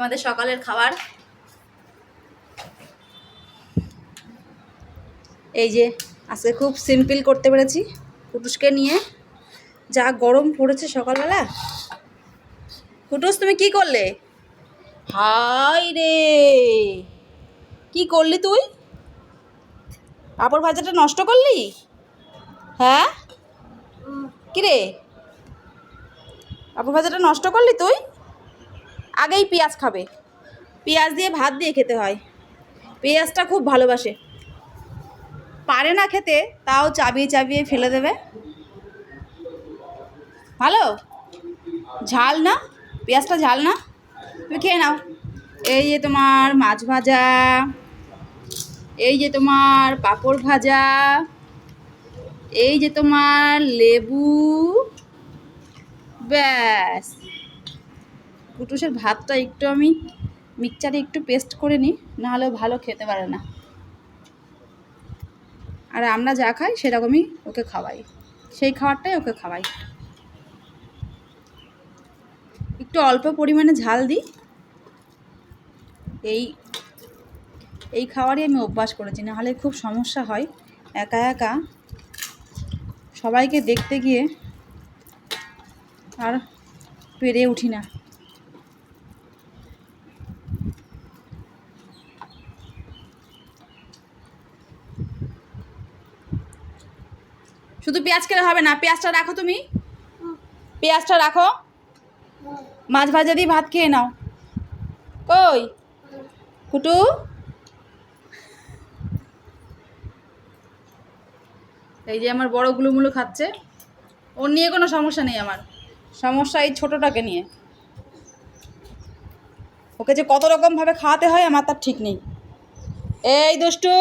আমাদের সকালের খাবার? এই যে, আজকে খুব সিম্পল করতে পেরেছি কুটুসকে নিয়ে। যা গরম পড়েছে সকালবেলা। কুটুস, তুমি কি করলে? হাই রে! কি করলি তুই? পাপড় ভাজাটা নষ্ট করলি? হ্যাঁ? কি রে? পাপড় ভাজাটা নষ্ট করলি তুই? আগেই পেঁয়াজ খাবে। পেঁয়াজ দিয়ে ভাত দিয়ে খেতে হয়। পেঁয়াজটা খুব ভালোবাসে। পারে না খেতে, তাও চাবিয়ে চাবিয়ে ফেলে দেবে। ভালো? ঝাল না? পেঁয়াজটা ঝাল না? তুমি খেয়ে নাও। এই যে তোমার মাছ ভাজা, এই যে তোমার পাঁপড় ভাজা, এই যে তোমার লেবু, ব্যাস। কুটুসের ভাতটা একটু আমি মিক্সচারে একটু পেস্ট করে নিই, নাহলে ভালো খেতে পারে না। আর আমরা যা খাই সেরকমই ওকে খাওয়াই। সেই খাবারটাই ওকে খাওয়াই। একটু অল্প পরিমাণে ঝাল দিই। এই এই খাবারই আমি অভ্যাস করেছি, নাহলে খুব সমস্যা হয়। একা একা সবাইকে দেখতে গিয়ে আর পেরে উঠি না। শুধু পেঁয়াজ খেলে হবে না, পেঁয়াজটা রাখো তুমি। পেঁয়াজটা রাখো। মাছ ভাজা দিয়ে ভাত খেয়ে নাও। কই? কুটু? এই যে আমার বড় গুলুমুলু খাচ্ছে। ওর নিয়ে কোনো সমস্যা নেই আমার। সমস্যা এই ছোটোটাকে নিয়ে। ওকে যে কত রকমভাবে খাওয়াতে হয় আমার তার ঠিক নেই। এই দুষ্টু!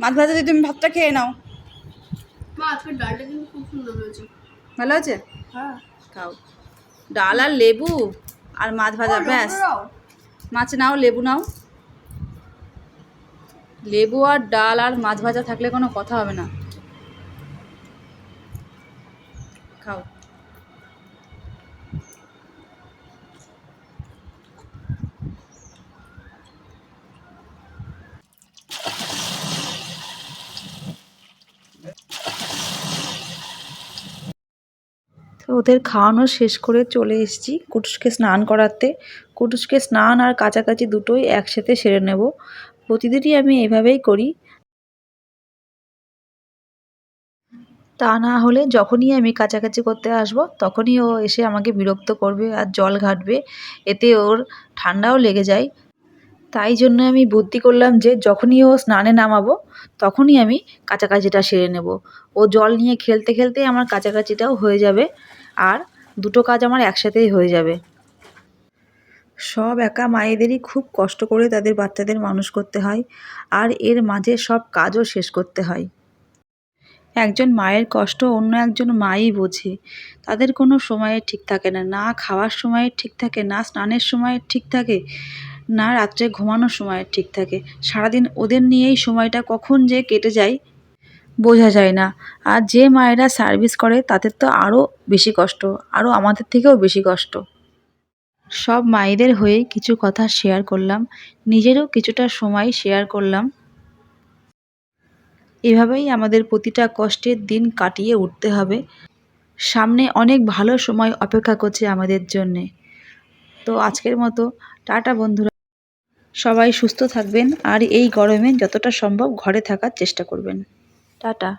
মাছ ভাজা দিয়ে তুমি ভাতটা খেয়ে নাও। মা আজকে ডালটা কিন্তু খুব সুন্দর হয়েছে। ভালো আছে? হ্যাঁ। খাও। ডাল আর লেবু আর মাছ ভাজা ব্যাস। মাছ নাও লেবু নাও। লেবু আর ডাল আর মাছ ভাজা থাকলে কোনো কথা হবে না। খাও। তো ওদের খাওয়ানো শেষ করে চলে এসেছি কুটুসকে স্নান করাতে। কুটুসকে স্নান আর কাছাকাছি দুটোই একসাথে সেরে নেব। প্রতিদিনই আমি এভাবেই করি। তা না হলে যখনই আমি কাছাকাছি করতে আসব, তখনই ও এসে আমাকে বিরক্ত করবে আর জল ঘাটবে। এতে ওর ঠান্ডাও লেগে যায়। তাই জন্য আমি বুদ্ধি করলাম যে যখনই ও স্নানে নামাবো, তখনই আমি কাছাকাছিটা সেরে নেব। ও জল নিয়ে খেলতে খেলতে আমার কাছাকাছিটাও হয়ে যাবে আর দুটো কাজ আমার একসাথেই হয়ে যাবে। সব একা মায়েদেরই খুব কষ্ট করে তাদের বাচ্চাদের মানুষ করতে হয় আর এর মাঝে সব কাজও শেষ করতে হয়। একজন মায়ের কষ্ট অন্য একজন মাই বোঝে। তাদের কোনো সময়ে ঠিক থাকে না না খাওয়ার সময়ে ঠিক থাকে, না স্নানের সময়ে ঠিক থাকে। না রাত্রে ঘুমানোর সময় ঠিক থাকে। সারাদিন ওদের নিয়েই সময়টা কখন যে কেটে যায় বোঝা যায় না। আর যে মায়েরা সার্ভিস করে, তাদের তো আরও বেশি কষ্ট, আরও আমাদের থেকেও বেশি কষ্ট। সব মায়েদের হয়ে কিছু কথা শেয়ার করলাম, নিজেরও কিছুটা সময় শেয়ার করলাম। এভাবেই আমাদের প্রতিটা কষ্টের দিন কাটিয়ে উঠতে হবে। সামনে অনেক ভালো সময় অপেক্ষা করছে আমাদের জন্যে। তো আজকের মতো, টাটা বন্ধুরা। সবাই সুস্থ থাকবেন আর এই গরমে যতটা সম্ভব ঘরে থাকার চেষ্টা করবেন। টাটা।